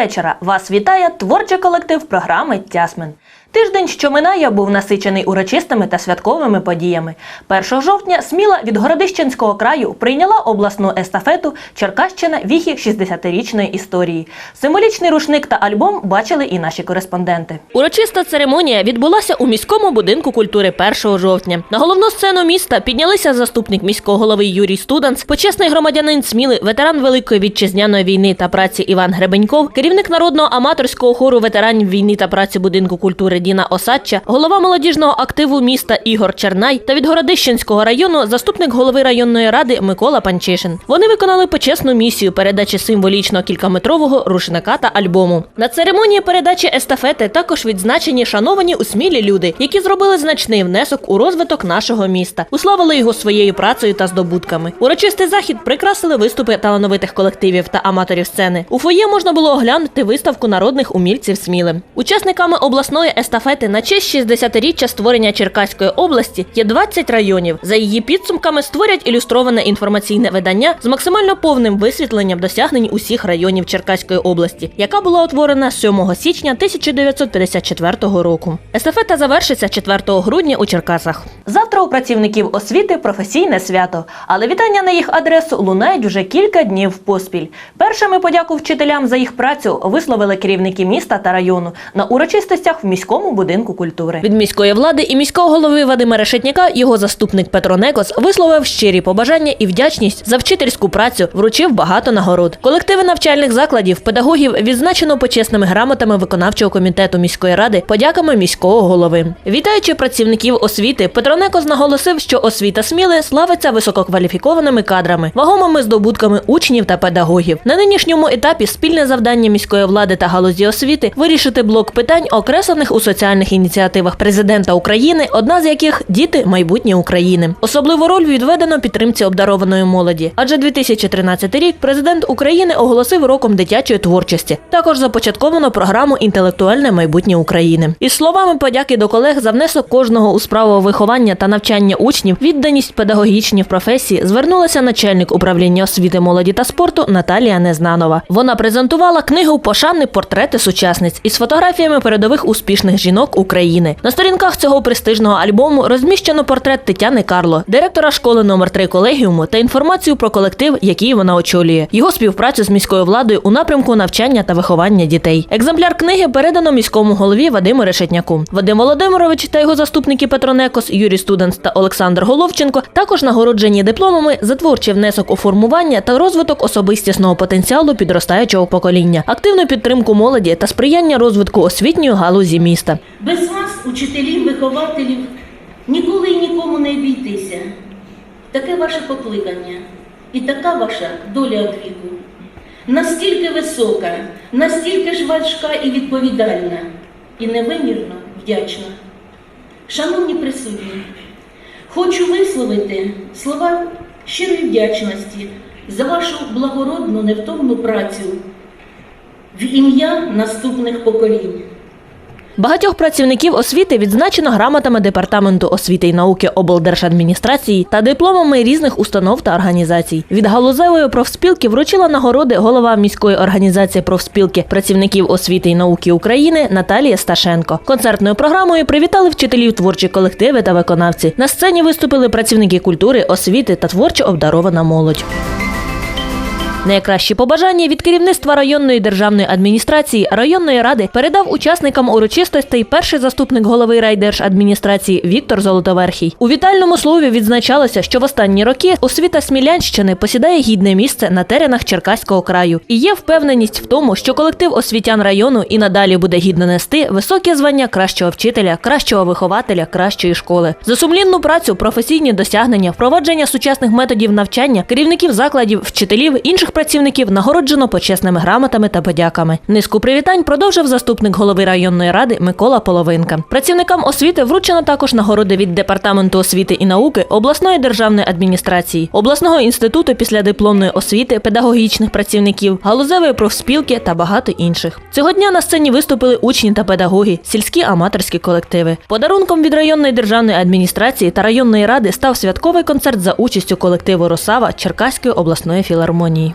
вечора. Вас вітає творчий колектив програми Тясмен. Тиждень, що минає, був насичений урочистими та святковими подіями. 1 жовтня Сміла від Городищенського краю прийняла обласну естафету Черкащина віхи 60-річної історії. Символічний рушник та альбом бачили і наші кореспонденти. Урочиста церемонія відбулася у міському будинку культури 1 жовтня. На головну сцену міста піднялися заступник міського голови Юрій Студанс, почесний громадянин Сміли, ветеран Великої вітчизняної війни та праці Іван Гребеньков, керівник народного аматорського хору ветеранів війни та праці будинку культури Діна Осадча, голова молодіжного активу міста Ігор Чернай та від Городищенського району заступник голови районної ради Микола Панчишин. Вони виконали почесну місію передачі символічного кількаметрового рушника та альбому. На церемонії передачі естафети також відзначені шановані у смілі люди, які зробили значний внесок у розвиток нашого міста, уславили його своєю працею та здобутками. Урочистий захід прикрасили виступи талановитих колективів та аматорів сцени. У фоє можна було оглянути виставку народних умільців Сміли. Учасниками обласної естафети на честь 60-річчя створення Черкаської області є 20 районів. За її підсумками створять ілюстроване інформаційне видання з максимально повним висвітленням досягнень усіх районів Черкаської області, яка була утворена 7 січня 1954 року. Естафета завершиться 4 грудня у Черкасах. Завтра у працівників освіти професійне свято, але вітання на їх адресу лунають вже кілька днів поспіль. Першими подяку вчителям за їх працю висловили керівники міста та району на урочистостях в міському будинку культури. Від міської влади і міського голови Вадима Решетняка його заступник Петро Некос висловив щирі побажання і вдячність за вчительську працю, вручив багато нагород. Колективи навчальних закладів, педагогів відзначено почесними грамотами виконавчого комітету міської ради, подяками міського голови. Вітаючи працівників освіти, Петро Некос наголосив, що освіта Сміли славиться висококваліфікованими кадрами, вагомими здобутками учнів та педагогів. На нинішньому етапі спільне завдання міської влади та галузі освіти вирішити блок питань, окреслених у соціальних ініціативах президента України, одна з яких діти майбутнє України. Особливу роль відведено підтримці обдарованої молоді. Адже 2013 рік президент України оголосив роком дитячої творчості. Також започатковано програму Інтелектуальне майбутнє України. Із словами подяки до колег за внесок кожного у справу виховання та навчання учнів, відданість педагогічній професії звернулася начальник управління освіти молоді та спорту Наталія Незнанова. Вона презентувала книгу Пошани портрети сучасниць із фотографіями передових успішних жінок України. На сторінках цього престижного альбому розміщено портрет Тетяни Карло, директора школи номер 3 колегіуму та інформацію про колектив, який вона очолює, його співпрацю з міською владою у напрямку навчання та виховання дітей. Екземпляр книги передано міському голові Вадиму Решетняку. Вадим Володимирович та його заступники Петро Некос, Юрій Студенс та Олександр Головченко також нагороджені дипломами за творчий внесок у формування та розвиток особистісного потенціалу підростаючого покоління, активну підтримку молоді та сприяння розвитку освітньої галузі міста. Без вас, учителів, вихователів, ніколи і нікому не обійтися. Таке ваше покликання і така ваша доля від віку. Настільки висока, настільки ж важка і відповідальна, і невимірно вдячна. Шановні присутні, хочу висловити слова щирої вдячності за вашу благородну невтомну працю в ім'я наступних поколінь. Багатьох працівників освіти відзначено грамотами департаменту освіти і науки облдержадміністрації та дипломами різних установ та організацій. Від галузевої профспілки вручила нагороди голова міської організації профспілки працівників освіти і науки України Наталія Сташенко. Концертною програмою привітали вчителів творчі колективи та виконавці. На сцені виступили працівники культури, освіти та творчо обдарована молодь. Найкращі побажання від керівництва районної державної адміністрації районної ради передав учасникам урочистостей перший заступник голови райдержадміністрації Віктор Золотоверхій. У вітальному слові відзначалося, що в останні роки освіта Смілянщини посідає гідне місце на теренах Черкаського краю, і є впевненість в тому, що колектив освітян району і надалі буде гідно нести високі звання кращого вчителя, кращого вихователя, кращої школи. За сумлінну працю, професійні досягнення, впровадження сучасних методів навчання, керівників закладів, вчителів, інших працівників нагороджено почесними грамотами та подяками. Низку привітань продовжив заступник голови районної ради Микола Половинка. Працівникам освіти вручено також нагороди від департаменту освіти і науки, обласної державної адміністрації, обласного інституту післядипломної освіти, педагогічних працівників, галузевої профспілки та багато інших. Цього дня на сцені виступили учні та педагоги, сільські аматорські колективи. Подарунком від районної державної адміністрації та районної ради став святковий концерт за участю колективу Росава Черкаської обласної філармонії.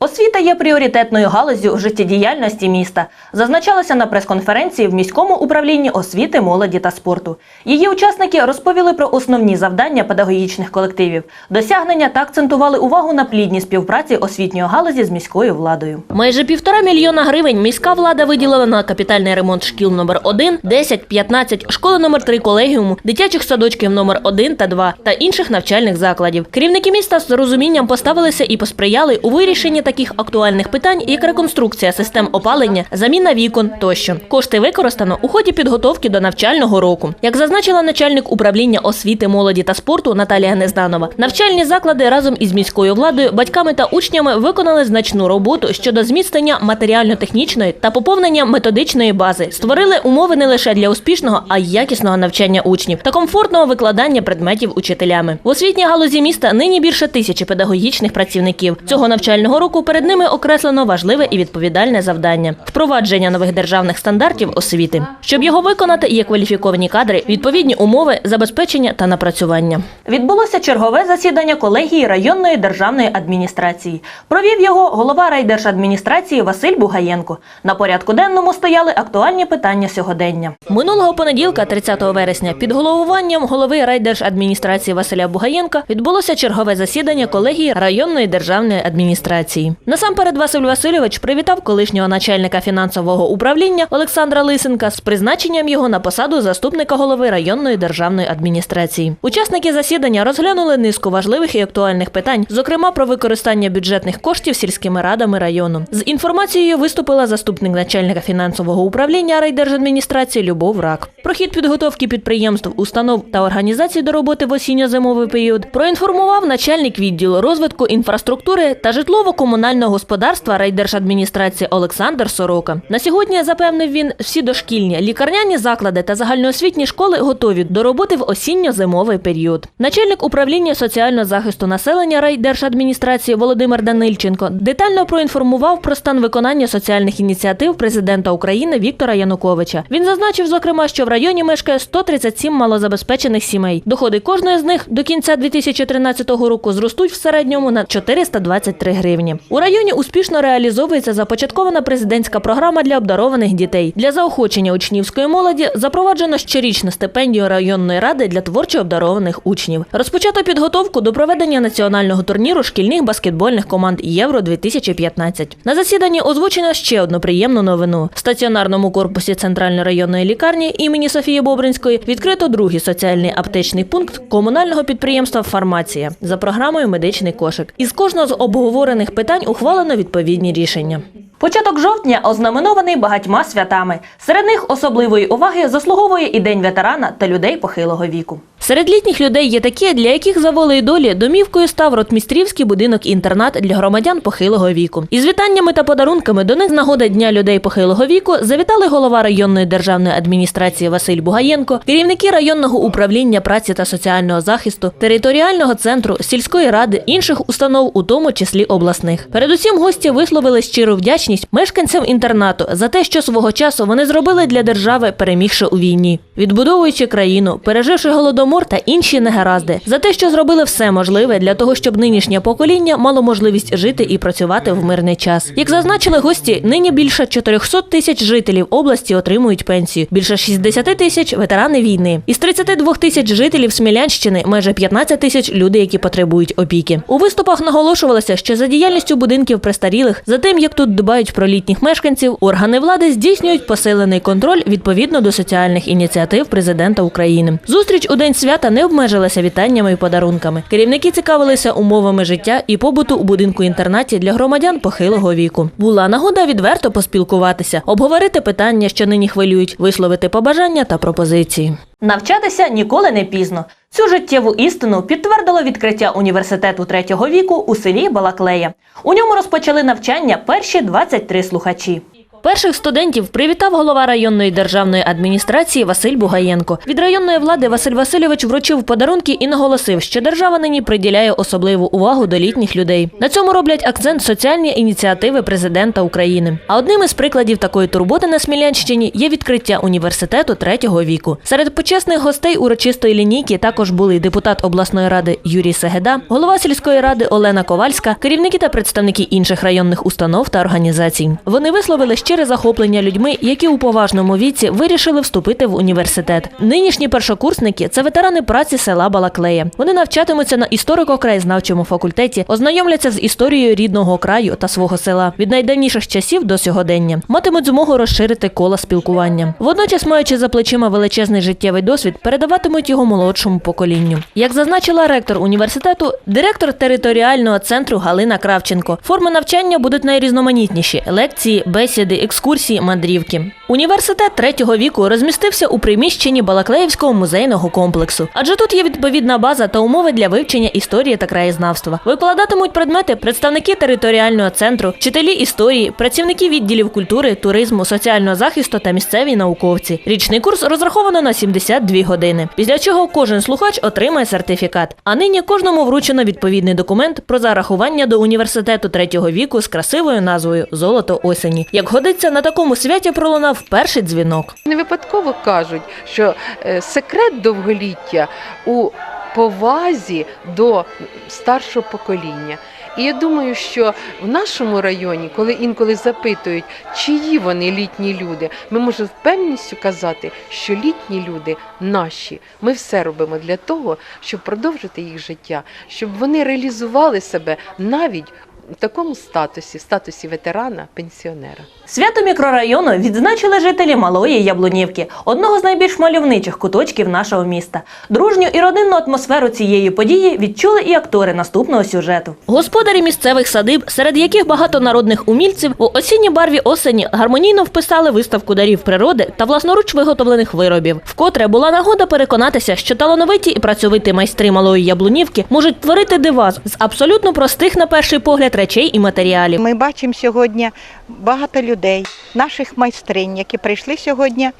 Освіта є пріоритетною галуззю життєдіяльності міста, зазначалося на прес-конференції в міському управлінні освіти, молоді та спорту. Її учасники розповіли про основні завдання педагогічних колективів, досягнення та акцентували увагу на плідній співпраці освітньої галузі з міською владою. Майже півтора мільйона гривень міська влада виділила на капітальний ремонт шкіл номер 1, 10, 15, школи номер 3 колегіуму, дитячих садочків номер 1 та 2 та інших навчальних закладів. Керівники міста з розумінням поставилися і посприяли у вирішенні таких актуальних питань, як реконструкція систем опалення, заміна вікон тощо. Кошти використано у ході підготовки до навчального року. Як зазначила начальник управління освіти, молоді та спорту Наталія Гнезданова, навчальні заклади разом із міською владою, батьками та учнями виконали значну роботу щодо зміцнення матеріально-технічної та поповнення методичної бази, створили умови не лише для успішного, а й якісного навчання учнів та комфортного викладання предметів учителями. В освітній галузі міста нині більше тисячі педагогічних працівників. Цього навчального року перед ними окреслено важливе і відповідальне завдання впровадження нових державних стандартів освіти. Щоб його виконати, є кваліфіковані кадри, відповідні умови, забезпечення та напрацювання. Відбулося чергове засідання колегії районної державної адміністрації. Провів його голова райдержадміністрації Василь Бугаєнко. На порядку денному стояли актуальні питання сьогодення. Минулого понеділка, 30 вересня, під головуванням голови райдержадміністрації Василя Бугаєнка відбулося чергове засідання колегії районної державної адміністрації. Насамперед Василь Васильович привітав колишнього начальника фінансового управління Олександра Лисенка з призначенням його на посаду заступника голови районної державної адміністрації. Учасники засідання розглянули низку важливих і актуальних питань, зокрема про використання бюджетних коштів сільськими радами району. З інформацією виступила заступник начальника фінансового управління райдержадміністрації Любов Рак. Про хід підготовки підприємств, установ та організацій до роботи в осінньо-зимовий період проінформував начальник відділу розвитку інфраструктури та житлово-комунального господарства райдержадміністрації Олександр Сорока. На сьогодні запевнив він, всі дошкільні лікарняні заклади та загальноосвітні школи готові до роботи в осінньо-зимовий період. Начальник управління соціального захисту населення райдержадміністрації Володимир Данильченко детально проінформував про стан виконання соціальних ініціатив президента України Віктора Януковича. Він зазначив, зокрема, що в районі мешкає 137 малозабезпечених сімей. Доходи кожної з них до кінця 2013 року зростуть в середньому на 423 гривні. У районі успішно реалізовується започаткована президентська програма для обдарованих дітей. Для заохочення учнівської молоді запроваджено щорічну стипендію районної ради для творчо обдарованих учнів. Розпочато підготовку до проведення національного турніру шкільних баскетбольних команд Євро 2015 На засіданні озвучено ще одну приємну новину. В стаціонарному корпусі центральної районної лікарні імені Софії Бобринської відкрито другий соціальний аптечний пункт комунального підприємства Фармація за програмою Медичний кошик. Із кожного з обговорених питань ухвалено відповідні рішення. Початок жовтня ознаменований багатьма святами. Серед них особливої уваги заслуговує і День ветерана та людей похилого віку. Серед літніх людей є такі, для яких за волею долі домівкою став Ротмістрівський будинок-інтернат для громадян похилого віку. Із вітаннями та подарунками до них з нагоди Дня людей похилого віку завітали голова районної державної адміністрації Василь Бугаєнко, керівники районного управління праці та соціального захисту, територіального центру, сільської ради, інших установ, у тому числі обласних. Передусім гості висловили щиру вдячність мешканцям інтернату за те, що свого часу вони зробили для держави, перемігши у війні, відбудовуючи країну, переживши голодомор та інші негаразди, за те, що зробили все можливе для того, щоб нинішнє покоління мало можливість жити і працювати в мирний час. Як зазначили гості, нині більше 400 тисяч жителів області отримують пенсію, більше 60 тисяч ветерани війни. Із 32 тисяч жителів Смілянщини майже 15 тисяч люди, які потребують опіки. У виступах наголошувалося, що за діяльністю будинків престарілих, за тим, як тут дбають про літніх мешканців, органи влади здійснюють посилений контроль відповідно до соціальних ініціатив президента України. Зустріч у день свята не обмежилася вітаннями і подарунками. Керівники цікавилися умовами життя і побуту у будинку інтернаті для громадян похилого віку. Була нагода відверто поспілкуватися, обговорити питання, що нині хвилюють, висловити побажання та пропозиції. Навчатися ніколи не пізно. Цю життєву істину підтвердило відкриття університету третього віку у селі Балаклея. У ньому розпочали навчання перші 23 слухачі. Перших студентів привітав голова районної державної адміністрації Василь Бугаєнко. Від районної влади Василь Васильович вручив подарунки і наголосив, що держава нині приділяє особливу увагу до літніх людей. На цьому роблять акцент соціальні ініціативи президента України. А одним із прикладів такої турботи на Смілянщині є відкриття університету третього віку. Серед почесних гостей урочистої лінійки також були депутат обласної ради Юрій Сегеда, голова сільської ради Олена Ковальська, керівники та представники інших районних установ та організацій. Вони висловили щире захоплення людьми, які у поважному віці вирішили вступити в університет. Нинішні першокурсники це ветерани праці села Балаклея. Вони навчатимуться на історико-краєзнавчому факультеті, ознайомляться з історією рідного краю та свого села від найдавніших часів до сьогодення. Матимуть змогу розширити кола спілкування. Водночас, маючи за плечима величезний життєвий досвід, передаватимуть його молодшому поколінню. Як зазначила ректор університету, директор територіального центру Галина Кравченко, форми навчання будуть найрізноманітніші: лекції, бесіди, екскурсії, мандрівки. Університет третього віку розмістився у приміщенні Балаклеївського музейного комплексу, адже тут є відповідна база та умови для вивчення історії та краєзнавства. Викладатимуть предмети представники територіального центру, вчителі історії, працівники відділів культури, туризму, соціального захисту та місцеві науковці. Річний курс розраховано на 72 години. Після чого кожен слухач отримає сертифікат. А нині кожному вручено відповідний документ про зарахування до університету третього віку з красивою назвою Золото осені. Як годиться, на такому святі пролунав перший дзвінок. Не випадково кажуть, що е, секрет довголіття у повазі до старшого покоління. І я думаю, що в нашому районі, коли інколи запитують, чиї вони літні люди, ми можемо з казати, що літні люди наші. Ми все робимо для того, щоб продовжити їх життя, щоб вони реалізували себе навіть в такому статусі, статусі ветерана, пенсіонера. Свято мікрорайону відзначили жителі Малої Яблунівки, одного з найбільш мальовничих куточків нашого міста. Дружню і родинну атмосферу цієї події відчули і актори наступного сюжету. Господарі місцевих садиб, серед яких багато народних умільців, у осінній барві осені гармонійно вписали виставку дарів природи та власноруч виготовлених виробів. Вкотре була нагода переконатися, що талановиті і працьовиті майстри Малої Яблунівки можуть творити дива з абсолютно простих на перший погляд речей і матеріалів. Ми бачимо сьогодні багато людей, наших майстринь, які прийшли сьогодні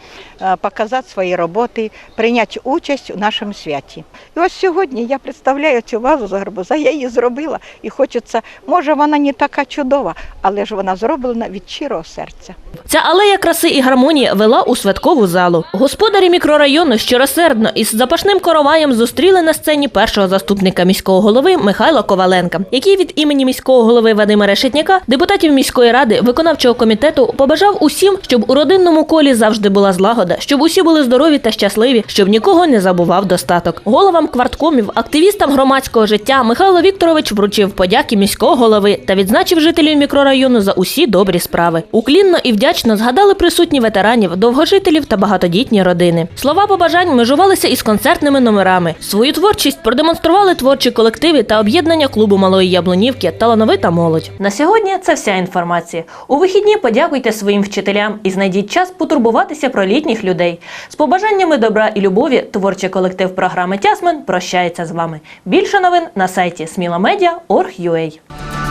е, показати свої роботи, прийняти участь у нашому святі. І ось сьогодні я представляю цю вазу з гарбуза, я її зробила і хочеться, може вона не така чудова, але ж вона зроблена від щирого серця. Ця алея краси і гармонії вела у святкову залу. Господарі мікрорайону щиросердно із запашним короваєм зустріли на сцені першого заступника міського голови Михайла Коваленка, який від імені міського голови Вадима Решетняка, депутатів міської ради, виконавчого комітету побажав усім, щоб у родинному колі завжди була злагода, щоб усі були здорові та щасливі, щоб нікого не забував достаток. Головам кварткомів, активістам громадського життя Михайло Вікторович вручив подяки міського голови та відзначив жителів мікрорайону за усі добрі справи. Уклінно і вдячно згадали присутні ветеранів, довгожителів та багатодітні родини. Слова побажань межувалися із концертними номерами. Свою творчість продемонстрували творчі колективи та об'єднання клубу Малої Яблунівки Талановита молодь. На сьогодні це вся інформація. У вихідні подякуйте своїм вчителям і знайдіть час потурбуватися про літніх людей. З побажаннями добра і любові творчий колектив програми Тясмен прощається з вами. Більше новин на сайті smilamedia.org.ua.